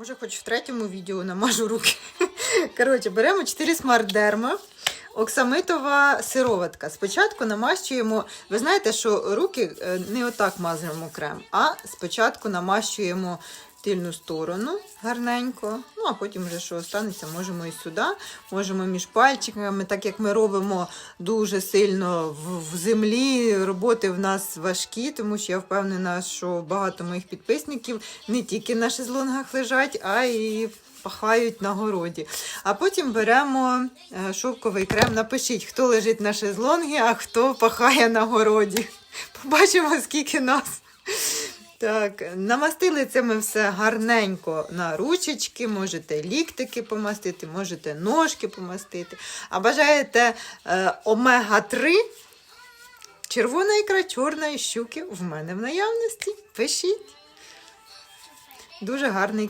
Може, хоч в третьому відео намажу руки. Коротше, беремо 4 смарт-дерма. Оксамитова сироватка. Спочатку намащуємо. Ви знаєте, що руки е, не отак мазуємо крем, а спочатку намащуємо тильну сторону гарненько. Ну, а потім вже що останеться, можемо і сюди, можемо між пальчиками, так як ми робимо дуже сильно в, землі. Роботи в нас важкі, тому що я впевнена, що багато моїх підписників не тільки на шезлонгах лежать, а й пахають на городі. А потім беремо е, шовковий крем. Напишіть, хто лежить на шезлонгі, а хто пахає на городі. Побачимо, скільки нас. Так, намастили це ми все гарненько на ручечки, можете ліктики помастити, можете ножки помастити. А бажаєте е, омега-3, червона ікра чорної щуки в мене в наявності. Пишіть. Дуже гарний